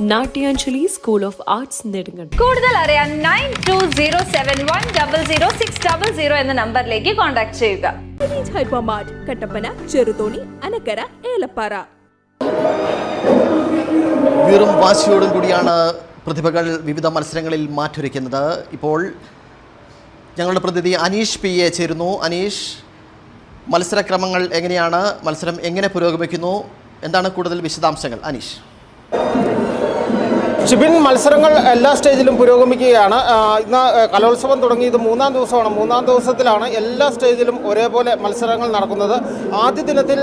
Natyanjali school of arts നെടുങ്ങൾ കൂടുതൽ അറിയാൻ nine two zero seven one double zero six double zero എന്ന നമ്പറിലേക്ക് കോൺടാക്ട് ചെയ്യുക. കട്ടപ്പന ചെറുതോണി അനക്കര ഏലപ്പാറ. വീറും വാശിയോടും കൂടിയാണ് പ്രതിഭകൾ വിവിധ മത്സരങ്ങളിൽ മാറ്റൊരുക്കുന്നത്. ഇപ്പോൾ ഞങ്ങളുടെ പ്രതിനിധി അനീഷ് പി എ ചേരുന്നു. അനീഷ് മത്സരക്രമങ്ങൾ എങ്ങനെയാണ്? മത്സരം എങ്ങനെ പുരോഗമിക്കുന്നു? എന്താണ് കൂടുതൽ വിശദാംശങ്ങൾ? അനീഷ്. ഷിബിൻ മത്സരങ്ങൾ എല്ലാ സ്റ്റേജിലും പുരോഗമിക്കുകയാണ്. ഇന്ന് കലോത്സവം തുടങ്ങി ഇത് മൂന്നാം ദിവസമാണ്. മൂന്നാം ദിവസത്തിലാണ് എല്ലാ സ്റ്റേജിലും ഒരേപോലെ മത്സരങ്ങൾ നടക്കുന്നത്. ആദ്യ ദിനത്തിൽ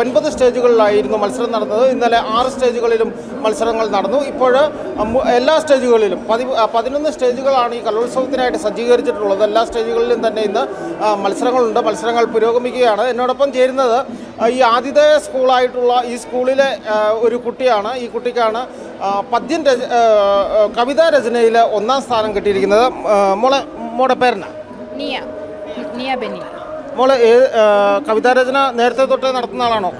ഒൻപത് സ്റ്റേജുകളിലായിരുന്നു മത്സരം നടന്നത്. ഇന്നലെ ആറ് സ്റ്റേജുകളിലും മത്സരങ്ങൾ നടന്നു. ഇപ്പോൾ എല്ലാ സ്റ്റേജുകളിലും പതി പതിനൊന്ന് സ്റ്റേജുകളാണ് ഈ കലോത്സവത്തിനായിട്ട് സജ്ജീകരിച്ചിട്ടുള്ളത്. എല്ലാ സ്റ്റേജുകളിലും തന്നെ ഇന്ന് മത്സരങ്ങളുണ്ട്. മത്സരങ്ങൾ പുരോഗമിക്കുകയാണ്. എന്നോടൊപ്പം ചേരുന്നത് ഈ ആതിഥേയ സ്കൂളായിട്ടുള്ള ഈ സ്കൂളിലെ ഒരു കുട്ടിയാണ്. ഈ കുട്ടിക്കാണ് പദ്യം രച കവിതാ രചനയിൽ ഒന്നാം സ്ഥാനം കിട്ടിയിരിക്കുന്നത്. മോളെ മോടെ പേരനാ നിയ നിയ ബെന്നി. മോളെ കവിതാ രചന നേരത്തെ തൊട്ടേ നടത്തുന്ന ആളാണോ?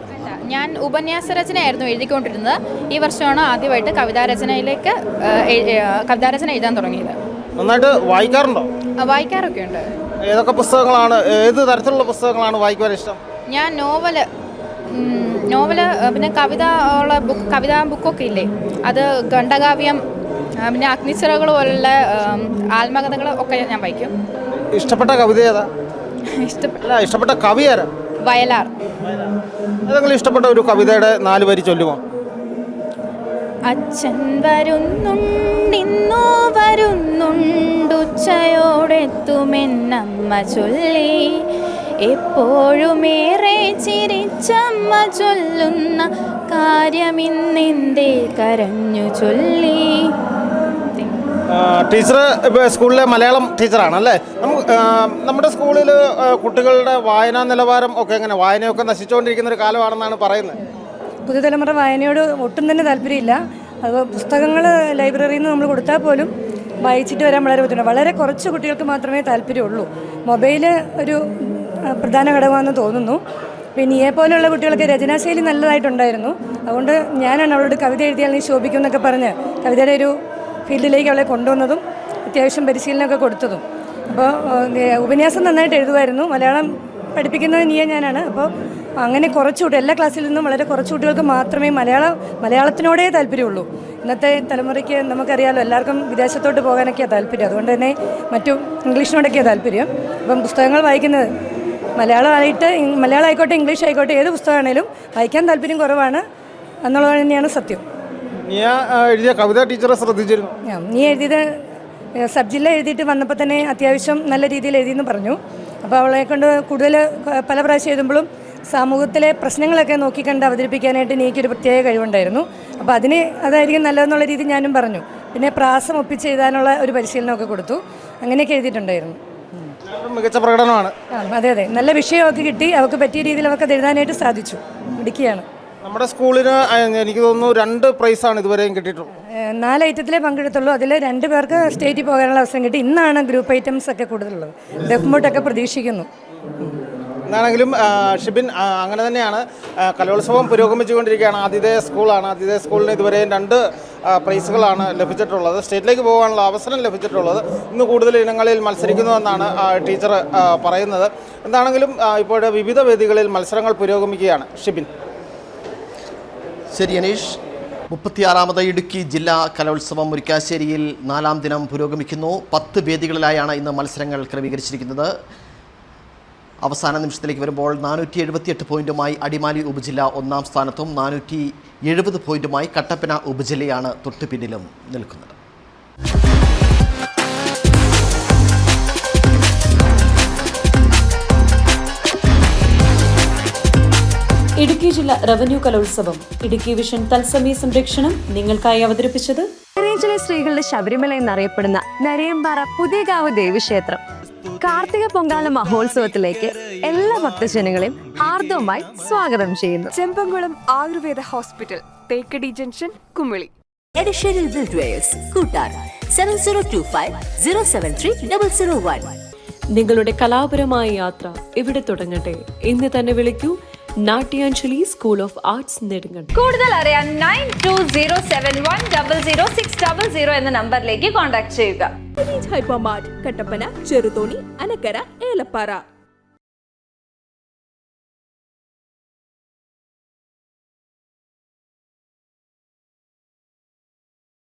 ഞാൻ ഉപന്യാസ രചനയായിരുന്നു എഴുതിക്കൊണ്ടിരുന്നത്. ഈ വർഷമാണ് ആദ്യമായിട്ട് കവിതാ രചനയിലേക്ക് കവിതാ രചന എഴുതാൻ തുടങ്ങിയത്. നന്നായിട്ട് വായിക്കാറുണ്ടോ? വായിക്കാറൊക്കെ ഉണ്ട് ഏതൊക്കെ പുസ്തകങ്ങളാണ് ഏത് തരത്തിലുള്ള പുസ്തകങ്ങളാണ് വായിക്കുവാൻ ഇഷ്ടം? ഞാൻ നോവൽ നോവൽ പിന്നെ കവിത ഉള്ള ബുക്ക് കവിതാ ബുക്കൊക്കെ ഇല്ലേ? അത് ഖണ്ഡകാവ്യം പിന്നെ അഗ്നിച്ചിറകൾ പോലുള്ള ആത്മകഥകൾ ഒക്കെ ഞാൻ വായിക്കും. ഇഷ്ടപ്പെട്ട കവിത ഏതാ? ഇഷ്ടപ്പെട്ട ഇഷ്ടപ്പെട്ട കവി ആരാ? വയലാർ. ഏതെങ്കിലും ഇഷ്ടപ്പെട്ട ഒരു കവിതയുടെ നാല് വരി ചൊല്ലുമോ? അച്ഛൻ വരുന്നുണ്ടിന്നോ വരുന്നുണ്ടുച്ചയോടെത്തുമെന്നമ്മ ചൊല്ലി. എപ്പോഴുമേറെ ചിരിച്ചമ്മ ചൊല്ലുന്ന കാര്യമിന്നെന്തേ കരഞ്ഞു ചൊല്ലി. ടീച്ചർ ഇപ്പോൾ സ്കൂളിലെ മലയാളം ടീച്ചറാണ് അല്ലേ? നമുക്ക് നമ്മുടെ സ്കൂളിൽ കുട്ടികളുടെ വായനാ നിലവാരം ഒക്കെ എങ്ങനെ? വായനയൊക്കെ നശിച്ചുകൊണ്ടിരിക്കുന്ന ഒരു കാലമാണെന്നാണ് പറയുന്നത്. പുതുതലമുറ വായനയോട് ഒട്ടും തന്നെ താല്പര്യമില്ല. അത് പുസ്തകങ്ങൾ ലൈബ്രറിയിൽ നിന്ന് നമ്മൾ കൊടുത്താൽ പോലും വായിച്ചിട്ട് വരാൻ വളരെ ബുദ്ധിമുട്ടാണ്. വളരെ കുറച്ച് കുട്ടികൾക്ക് മാത്രമേ താല്പര്യമുള്ളൂ. മൊബൈൽ ഒരു പ്രധാന ഘടകമാണെന്ന് തോന്നുന്നു. പിന്നെ ഇയെ പോലെയുള്ള കുട്ടികൾക്ക് രചനാശൈലി നല്ലതായിട്ടുണ്ടായിരുന്നു. അതുകൊണ്ട് ഞാനാണ് അവളോട് കവിത എഴുതിയാൽ നീ ശോഭിക്കും എന്നൊക്കെ പറഞ്ഞ് കവിതയുടെ ഒരു ഫീൽഡിലേക്ക് അവളെ കൊണ്ടുവന്നതും അത്യാവശ്യം പരിശീലനമൊക്കെ കൊടുത്തതും. അപ്പോൾ ഉപന്യാസം നന്നായിട്ട് എഴുതുമായിരുന്നു. മലയാളം പഠിപ്പിക്കുന്നത് നീയ ഞാനാണ്. അപ്പോൾ അങ്ങനെ കുറച്ച് കുട്ടി എല്ലാ ക്ലാസ്സിൽ നിന്നും വളരെ കുറച്ച് കുട്ടികൾക്ക് മാത്രമേ മലയാള മലയാളത്തിനോടേ താല്പര്യമുള്ളൂ. ഇന്നത്തെ തലമുറയ്ക്ക് നമുക്കറിയാമല്ലോ എല്ലാവർക്കും വിദേശത്തോട്ട് പോകാനൊക്കെയാണ് താല്പര്യം. അതുകൊണ്ട് തന്നെ മറ്റു ഇംഗ്ലീഷിനോടൊക്കെയാണ് താല്പര്യം. അപ്പം പുസ്തകങ്ങൾ വായിക്കുന്നത് മലയാളമായിട്ട് മലയാളം ആയിക്കോട്ടെ ഇംഗ്ലീഷ് ആയിക്കോട്ടെ ഏത് പുസ്തകമാണേലും വായിക്കാൻ താല്പര്യം കുറവാണ് എന്നുള്ളത് തന്നെയാണ് സത്യം. നീ എഴുതിയ കവിത ടീച്ചറെ ശ്രദ്ധിച്ചിരുന്നു. ഞാൻ നീ എഴുതിയത് സബ് ജില്ല എഴുതിയിട്ട് വന്നപ്പോൾ തന്നെ അത്യാവശ്യം നല്ല രീതിയിൽ എഴുതിയെന്ന് പറഞ്ഞു. അപ്പോൾ അവളെ കൊണ്ട് കൂടുതൽ പല പ്രാവശ്യം എഴുതുമ്പോഴും സമൂഹത്തിലെ പ്രശ്നങ്ങളൊക്കെ നോക്കിക്കണ്ട് അവതരിപ്പിക്കാനായിട്ട് എനിക്കൊരു പ്രത്യേക കഴിവുണ്ടായിരുന്നു. അപ്പോൾ അതിന് അതായിരിക്കും നല്ലതെന്നുള്ള രീതി ഞാനും പറഞ്ഞു. പിന്നെ പ്രാസം ഒപ്പിച്ച് എഴുതാനുള്ള ഒരു പരിശീലനമൊക്കെ കൊടുത്തു. അങ്ങനെയൊക്കെ എഴുതിയിട്ടുണ്ടായിരുന്നു. മികച്ച പ്രകടനമാണ്. അതെ അതെ. നല്ല വിഷയമൊക്കെ കിട്ടി. അവർക്ക് പറ്റിയ രീതിയിൽ അവർക്ക് എഴുതാനായിട്ട് സാധിച്ചു. ഇടുക്കിയാണ് നമ്മുടെ സ്കൂളിന് എനിക്ക് തോന്നുന്നു രണ്ട് പ്രൈസാണ് ഇതുവരെയും കിട്ടിയിട്ടുള്ളത്. നാല് ഐറ്റത്തിലേ പങ്കെടുത്തുള്ളൂ. അതിൽ രണ്ട് പേർക്ക് സ്റ്റേറ്റിൽ പോകാനുള്ള അവസരം കിട്ടി. ഇന്നാണ് ഗ്രൂപ്പ് ഐറ്റംസ് ഒക്കെ കൂടുതലുള്ളത്. ഡെഫ്മോട്ടൊക്കെ പ്രതീക്ഷിക്കുന്നു. എന്നാണെങ്കിലും ഷിബിൻ അങ്ങനെ തന്നെയാണ്. കലോത്സവം പുരോഗമിച്ചുകൊണ്ടിരിക്കുകയാണ്. ആതിഥേയ സ്കൂളാണ്. ആതിഥേയ സ്കൂളിന് ഇതുവരെ രണ്ട് പ്രൈസുകളാണ് ലഭിച്ചിട്ടുള്ളത്. സ്റ്റേറ്റിലേക്ക് പോകാനുള്ള അവസരം ലഭിച്ചിട്ടുള്ളത്. ഇന്ന് കൂടുതൽ ഇനങ്ങളിൽ മത്സരിക്കുന്നുവെന്നാണ് ടീച്ചർ പറയുന്നത്. എന്താണെങ്കിലും ഇപ്പോൾ വിവിധ വേദികളിൽ മത്സരങ്ങൾ പുരോഗമിക്കുകയാണ്. ഷിബിൻ. ശരി അനീഷ്. മുപ്പത്തിയാറാമത് ഇടുക്കി ജില്ലാ കലോത്സവം മുരിക്കാശ്ശേരിയിൽ നാലാം ദിനം പുരോഗമിക്കുന്നു. പത്ത് വേദികളിലായാണ് ഇന്ന് മത്സരങ്ങൾ ക്രമീകരിച്ചിരിക്കുന്നത്. അവസാന നിമിഷത്തിലേക്ക് വരുമ്പോൾ നാനൂറ്റി എഴുപത്തിയെട്ട് പോയിന്റുമായി അടിമാലി ഉപജില്ല ഒന്നാം സ്ഥാനത്തും നാനൂറ്റി എഴുപത് പോയിന്റുമായി കട്ടപ്പന ഉപജില്ലയാണ് തൊട്ടുപിന്നിലും നിൽക്കുന്നത്. ഇടുക്കി ജില്ല റവന്യൂ കലോത്സവം ഇടുക്കി വിഷൻ തത്സമയ സംരക്ഷണം നിങ്ങൾക്കായി അവതരിപ്പിച്ചത് ഹൈറേഞ്ചിലെ സ്ത്രീകളുടെ ശബരിമല എന്നറിയപ്പെടുന്ന നരയമ്പാറ പുതിയകാവ് ദേവീക്ഷേത്രം. കാർത്തിക പൊങ്കാല മഹോത്സവത്തിലേക്ക് എല്ലാ ഭക്തജനങ്ങളെയും ഹാർദവമായി സ്വാഗതം ചെയ്യുന്നു. Chembankulam Ayurveda hospital Thekkady junction Kumily. Additional buildwares Koottar seven zero two five zero seven three double zero one നിങ്ങളുടെ കലാപരമായ യാത്ര ഇവിടെ തുടങ്ങട്ടെ. ഇന്ന് തന്നെ വിളിക്കൂ Natyanjali school of arts Nedumkandam. കൂടുതൽ അറിയാൻ nine two zero seven one double zero six double zero എന്ന നമ്പറിലേക്ക് കോൺടാക്ട് ചെയ്യുക. ഹൈപ്പർമാർട്ട് കട്ടപ്പന ചെറുതോണി അനക്കര ഏലപ്പാറ.